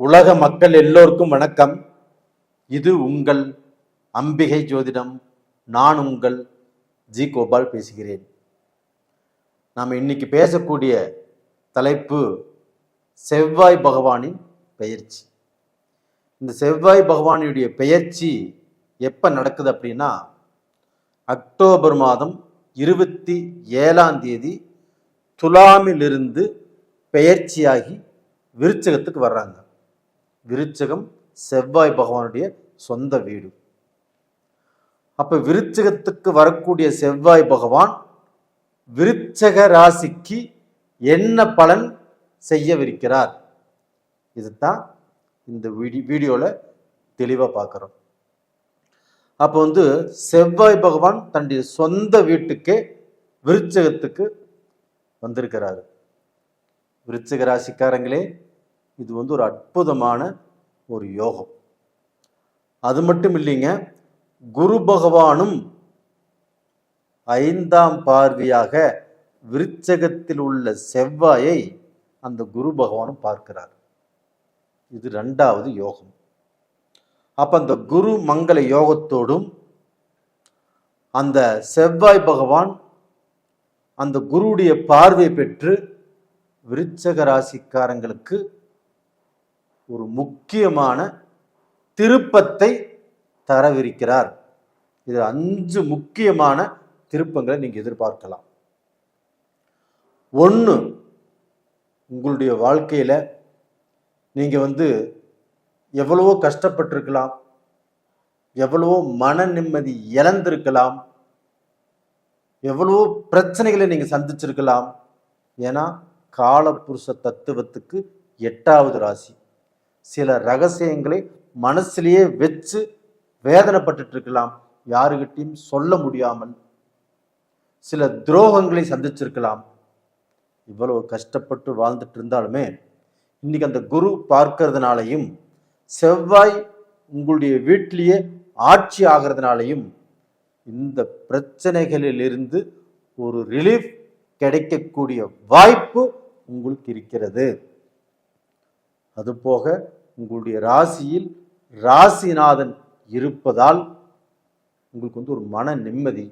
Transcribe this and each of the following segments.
உலக மக்கள் எல்லோருக்கும் வணக்கம். இது உங்கள் அம்பிகை ஜோதிடம். நான் உங்கள் ஜி கோபால் பேசுகிறேன். நாம் இன்னைக்கு பேசக்கூடிய தலைப்பு செவ்வாய் பகவானின் பெயர்ச்சி. இந்த செவ்வாய் பகவானுடைய பெயர்ச்சி எப்போ நடக்குது அப்படின்னா அக்டோபர் மாதம் இருபத்தி ஏழாம் தேதி துலாமிலிருந்து பெயர்ச்சியாகி விருச்சகத்துக்கு வர்றாங்க. விருச்சகம் செவ்வாய் பகவானுடைய சொந்த வீடு. அப்போ விருச்சகத்துக்கு வரக்கூடிய செவ்வாய் பகவான் விருச்சக ராசிக்கு என்ன பலன் செய்யவிருக்கிறார்? இதுதான் இந்த வீடி வீடியோவில் தெளிவாக பார்க்குறோம் அப்போ வந்து செவ்வாய் பகவான் தன்னுடைய சொந்த வீட்டுக்கே விருச்சகத்துக்கு வந்திருக்கிறாரு. விருச்சக ராசிக்காரங்களே இது வந்து ஒரு அற்புதமான ஒரு யோகம். அது மட்டும் இல்லைங்க குரு பகவானும் ஐந்தாம் பார்வையாக விருச்சகத்தில் உள்ள செவ்வாயை அந்த குரு பகவானும் பார்க்கிறார். இது ரெண்டாவது யோகம். அப்ப அந்த குரு மங்கள யோகத்தோடும் அந்த செவ்வாய் பகவான் அந்த குருவுடைய பார்வை பெற்று விருச்சக ராசிக்காரங்களுக்கு ஒரு முக்கியமான திருப்பத்தை தரவிருக்கிறார். இது அஞ்சு முக்கியமான திருப்பங்களை நீங்க எதிர்பார்க்கலாம். ஒன்று உங்களுடைய வாழ்க்கையில் நீங்கள் வந்து எவ்வளவோ கஷ்டப்பட்டிருக்கலாம் எவ்வளவோ மன நிம்மதி இழந்திருக்கலாம் எவ்வளவோ பிரச்சனைகளை நீங்கள் சந்திச்சிருக்கலாம். ஏன்னா காலப்புருஷ தத்துவத்துக்கு எட்டாவது ராசி. சில ரகசியங்களை மனசுலயே வச்சு வேதனைப்பட்டு இருக்கலாம் யாருகிட்டையும் சொல்ல முடியாமல் சில துரோகங்களை சந்திச்சிருக்கலாம். இவ்வளவு கஷ்டப்பட்டு வாழ்ந்துட்டு இருந்தாலுமே இன்னைக்கு அந்த குரு பார்க்கறதுனாலையும் செவ்வாய் உங்களுடைய வீட்டிலேயே ஆட்சி ஆகிறதுனாலையும் இந்த பிரச்சனைகளிலிருந்து ஒரு ரிலீஃப் கிடைக்கக்கூடிய வாய்ப்பு உங்களுக்கு இருக்கிறது. அதுபோக உங்களுடைய ராசியில் ராசிநாதன் இருப்பதால் உங்களுக்கு வந்து ஒரு மன நிம்மதி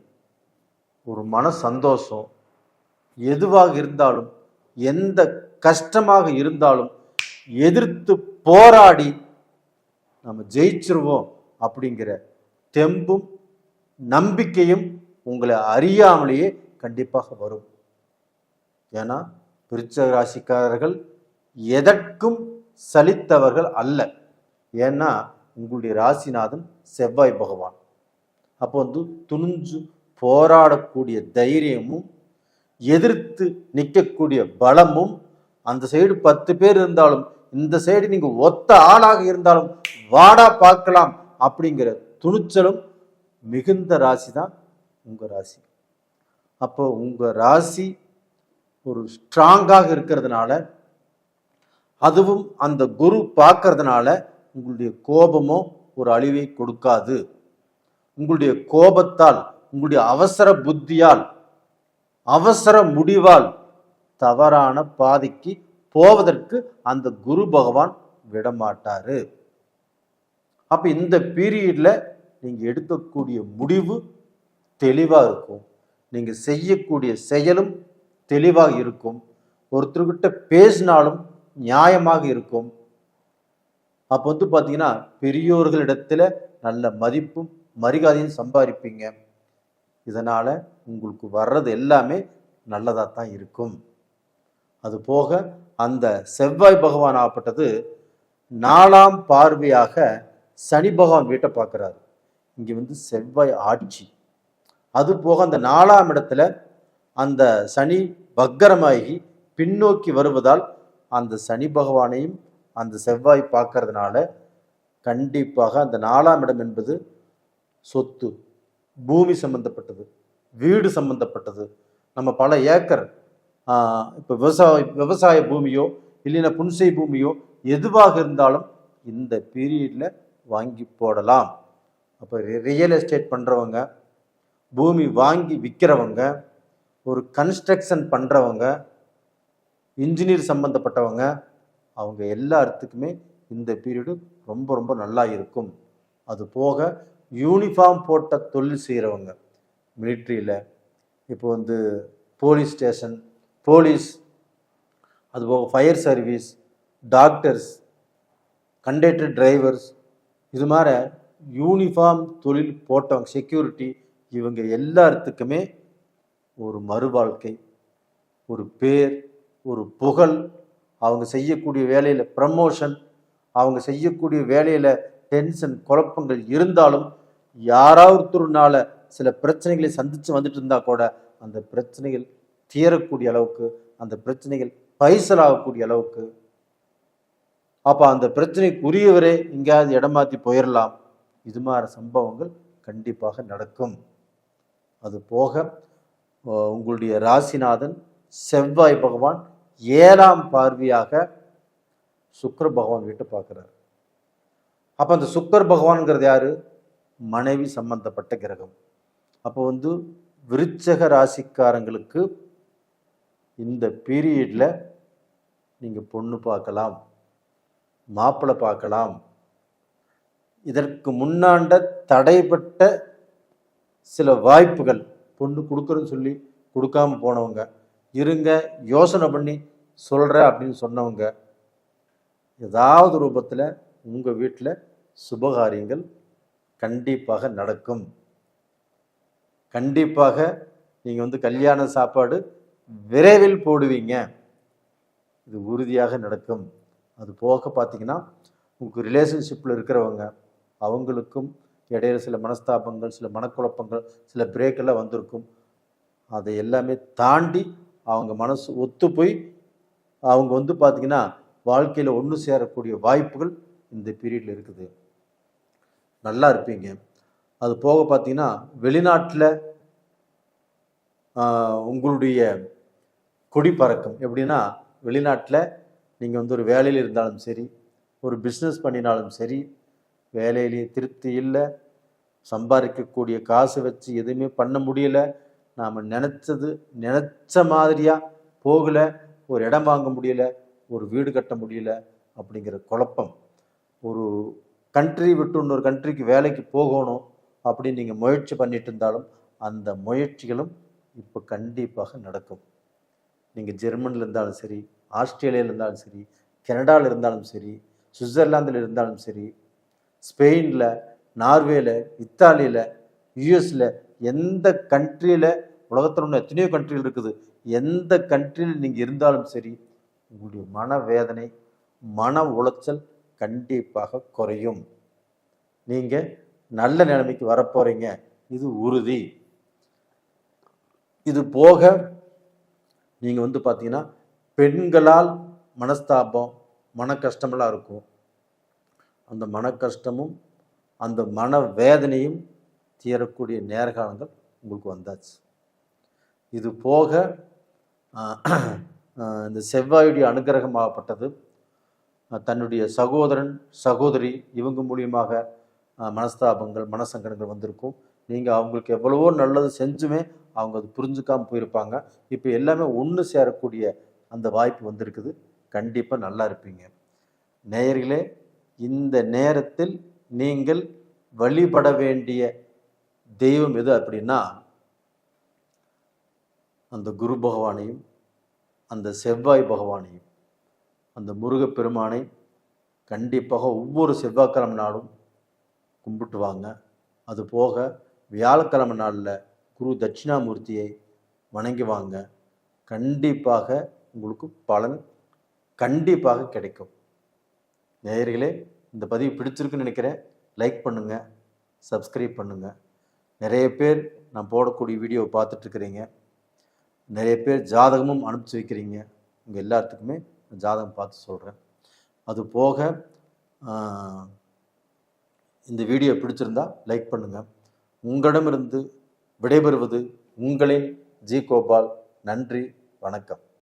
ஒரு மன சந்தோஷம். எதுவாக இருந்தாலும் எந்த கஷ்டமாக இருந்தாலும் எதிர்த்து போராடி நம்ம ஜெயிச்சிருவோம் அப்படிங்கிற தெம்பும் நம்பிக்கையும் உங்களை அறியாமலேயே கண்டிப்பாக வரும். ஏன்னா விருச்சக ராசிக்காரர்கள் எதற்கும் சலித்தவர்கள் அல்ல. ஏன்னா உங்களுடைய ராசிநாதன் செவ்வாய் பகவான். அப்போ வந்து துணிஞ்சு போராடக்கூடிய தைரியமும் எதிர்த்து நிற்கக்கூடிய பலமும் அந்த சைடு பத்து பேர் இருந்தாலும் இந்த சைடு நீங்கள் ஒத்த ஆளாக இருந்தாலும் வாடா பார்க்கலாம் அப்படிங்கிற துணிச்சலும் மிகுந்த ராசி தான் உங்கள் ராசி. அப்போ உங்கள் ராசி ஒரு ஸ்ட்ராங்காக இருக்கிறதுனால அதுவும் அந்த குரு பார்க்கறதுனால உங்களுடைய கோபமோ ஒரு அழிவை கொடுக்காது. உங்களுடைய கோபத்தால் உங்களுடைய அவசர புத்தியால் அவசர முடிவால் தவறான பாதைக்கு போவதற்கு அந்த குரு பகவான் விடமாட்டாரு. அப்ப இந்த பீரியட்ல நீங்க எடுக்கக்கூடிய முடிவு தெளிவா இருக்கும். நீங்க செய்யக்கூடிய செயலும் தெளிவாக இருக்கும். ஒருத்தர்கிட்ட பேசினாலும் நியாயமாக இருக்கும். அப்போ வந்து பார்த்தீங்கன்னா பெரியோர்களிடத்துல நல்ல மதிப்பும் மரியாதையும் சம்பாதிப்பீங்க. இதனால உங்களுக்கு வர்றது எல்லாமே நல்லதாக தான் இருக்கும். அது போக அந்த செவ்வாய் பகவான் ஆப்பட்டது நாலாம் பார்வையாக சனி பகவான் வீட்டை பார்க்குறாரு. இங்கே வந்து செவ்வாய் ஆட்சி. அது போக அந்த நாலாம் இடத்துல அந்த சனி பக்கரமாகி பின்னோக்கி வருவதால் அந்த சனி பகவானையும் அந்த செவ்வாய் பார்க்கறதுனால கண்டிப்பாக அந்த நாலாம் இடம் என்பது சொத்து பூமி சம்பந்தப்பட்டது வீடு சம்பந்தப்பட்டது. நம்ம பல ஏக்கர் இப்போ விவசாய விவசாய பூமியோ இல்லைன்னா புன்சை பூமியோ எதுவாக இருந்தாலும் இந்த பீரியடில் வாங்கி போடலாம். அப்போ ரியல் எஸ்டேட் பண்ணுறவங்க பூமி வாங்கி விற்கிறவங்க ஒரு கன்ஸ்ட்ரக்ஷன் பண்ணுறவங்க இன்ஜினியர் சம்மந்தப்பட்டவங்க அவங்க எல்லாத்துக்குமே இந்த பீரியடு ரொம்ப ரொம்ப நல்லா இருக்கும். அது போக யூனிஃபார்ம் போட்ட தொழில் செய்கிறவங்க மிலிட்ரியில் இப்போ வந்து போலீஸ் ஸ்டேஷன் போலீஸ் அதுபோக fire service doctors conductor drivers இது மாதிரி யூனிஃபார்ம் தொழில் போட்டவங்க செக்யூரிட்டி இவங்க எல்லாத்துக்குமே ஒரு மறுவாழ்க்கை ஒரு பேர் ஒரு புகழ் அவங்க செய்யக்கூடிய வேலையில் ப்ரமோஷன் அவங்க செய்யக்கூடிய வேலையில் டென்ஷன் குழப்பங்கள் இருந்தாலும் யாராவதுனால சில பிரச்சனைகளை சந்தித்து வந்துட்டு இருந்தால் கூட அந்த பிரச்சனைகள் தீரக்கூடிய அளவுக்கு அந்த பிரச்சனைகள் பைசலாகக்கூடிய அளவுக்கு அப்போ அந்த பிரச்சனைக்குரியவரே எங்கேயாவது இடம் மாற்றி போயிடலாம் இது மாதிரி சம்பவங்கள் கண்டிப்பாக நடக்கும். அது போக உங்களுடைய ராசிநாதன் செவ்வாய் பகவான் ஏழாம் பார்வையாக சுக்கர பகவான் கிட்ட பார்க்குறாரு. அப்போ அந்த சுக்கர் பகவான்ங்கிறது யார்? மனைவி சம்பந்தப்பட்ட கிரகம். அப்போ வந்து விருச்சக ராசிக்காரங்களுக்கு இந்த பீரியடில் நீங்கள் பொண்ணு பார்க்கலாம் மாப்பிள்ளை பார்க்கலாம். இதற்கு முன்னாண்ட தடைப்பட்ட சில வாய்ப்புகள் பொண்ணு கொடுக்குறேன்னு சொல்லி கொடுக்காம போனவங்க இருங்க யோசனை பண்ணி சொல்கிறேன் அப்படின்னு சொன்னவங்க ஏதாவது ரூபத்தில் உங்கள் வீட்டில் சுபகாரியங்கள் கண்டிப்பாக நடக்கும். கண்டிப்பாக நீங்கள் வந்து கல்யாண சாப்பாடு விரைவில் போடுவீங்க. இது உறுதியாக நடக்கும். அது போக பார்த்தீங்கன்னா உங்களுக்கு ரிலேஷன்ஷிப்பில் இருக்கிறவங்க அவங்களுக்கும் இடையில சில மனஸ்தாபங்கள் சில மனக்குழப்பங்கள் சில பிரேக்கெல்லாம் வந்திருக்கும். அதை எல்லாமே தாண்டி அவங்க மனசு ஒத்து போய் அவங்க வந்து பார்த்தீங்கன்னா வாழ்க்கையில் ஒன்று சேரக்கூடிய வாய்ப்புகள் இந்த பீரியடில் இருக்குது. நல்லா இருப்பீங்க. அது போக பார்த்தீங்கன்னா வெளிநாட்டில் உங்களுடைய கொடி பறக்கும். எப்படின்னா வெளிநாட்டில் நீங்கள் வந்து ஒரு வேலையில் இருந்தாலும் சரி ஒரு பிஸ்னஸ் பண்ணினாலும் சரி வேலையிலேயே திருப்தி இல்லை சம்பாதிக்கக்கூடிய காசு வச்சு எதுவுமே பண்ண முடியல நாம் நினச்சது நினச்ச மாதிரியாக போகலை ஒரு இடம் வாங்க முடியல ஒரு வீடு கட்ட முடியல அப்படிங்கிற குழப்பம். ஒரு கண்ட்ரி விட்டு இன்னொரு கண்ட்ரிக்கு வேலைக்கு போகணும் அப்படின்னு நீங்கள் முயற்சி பண்ணிட்டு இருந்தாலும் அந்த முயற்சிகளும் இப்போ கண்டிப்பாக நடக்கும். நீங்கள் ஜெர்மனில் இருந்தாலும் சரி ஆஸ்திரேலியாவில் இருந்தாலும் சரி கனடாவில் இருந்தாலும் சரி சுவிட்சர்லாந்தில் இருந்தாலும் சரி ஸ்பெயினில் நார்வேல இத்தாலியில் யுஎஸில் எந்த கண்ட்ரியில் உலகத்தில் ஒன்று எத்தனையோ கண்ட்ரியில் இருக்குது. எந்த கண்ட்ரியில் நீங்கள் இருந்தாலும் சரி உங்களுடைய மனவேதனை மன உளைச்சல் கண்டிப்பாக குறையும். நீங்கள் நல்ல நிலைமைக்கு வரப்போகிறீங்க இது உறுதி. இது போக நீங்கள் வந்து பார்த்தீங்கன்னா பெண்களால் மனஸ்தாபம் மன கஷ்டமெல்லாம் இருக்கும். அந்த மன கஷ்டமும் அந்த மன வேதனையும் தீரக்கூடிய நேரகாலங்கள் உங்களுக்கு வந்தாச்சு. இது போக இந்த செவ்வாயுடைய அனுகிரகமாகப்பட்டது. தன்னுடைய சகோதரன் சகோதரி இவங்க மூலியமாக மனஸ்தாபங்கள் மனசங்கடங்கள் வந்திருக்கும். நீங்கள் அவங்களுக்கு எவ்வளவோ நல்லது செஞ்சுமே அவங்க அது புரிஞ்சுக்காம போயிருப்பாங்க. இப்போ எல்லாமே ஒன்று சேரக்கூடிய அந்த வாய்ப்பு வந்திருக்குது. கண்டிப்பாக நல்லா இருப்பீங்க. நேயர்களே இந்த நேரத்தில் நீங்கள் வழிபட வேண்டிய தெய்வம் எது அப்படின்னா அந்த குரு பகவானையும் அந்த செவ்வாய் பகவானையும் அந்த முருகப்பெருமானை கண்டிப்பாக ஒவ்வொரு செவ்வாய்க்கிழமை நாளும் கும்பிட்டு வாங்க அது போக வியாழக்கிழமை நாளில் குரு தட்சிணாமூர்த்தியை வணங்கி வாங்க கண்டிப்பாக உங்களுக்கு பலன் கண்டிப்பாக கிடைக்கும். நேயர்களே இந்த பதிவு பிடிச்சிருக்குன்னு நினைக்கிறேன். லைக் பண்ணுங்கள் சப்ஸ்கிரைப் பண்ணுங்கள் நிறைய பேர் நான் போடக்கூடிய வீடியோவை பார்த்துட்ருக்குறீங்க. நிறைய பேர் ஜாதகமும் அனுப்பிச்சி வைக்கிறீங்க. உங்கள் எல்லாத்துக்குமே ஜாதகம் பார்த்து சொல்கிறேன் அது போக இந்த வீடியோ பிடிச்சிருந்தா லைக் பண்ணுங்கள் உங்களிடமிருந்து விடைபெறுவது உங்களின் ஜி கோபால். நன்றி வணக்கம்.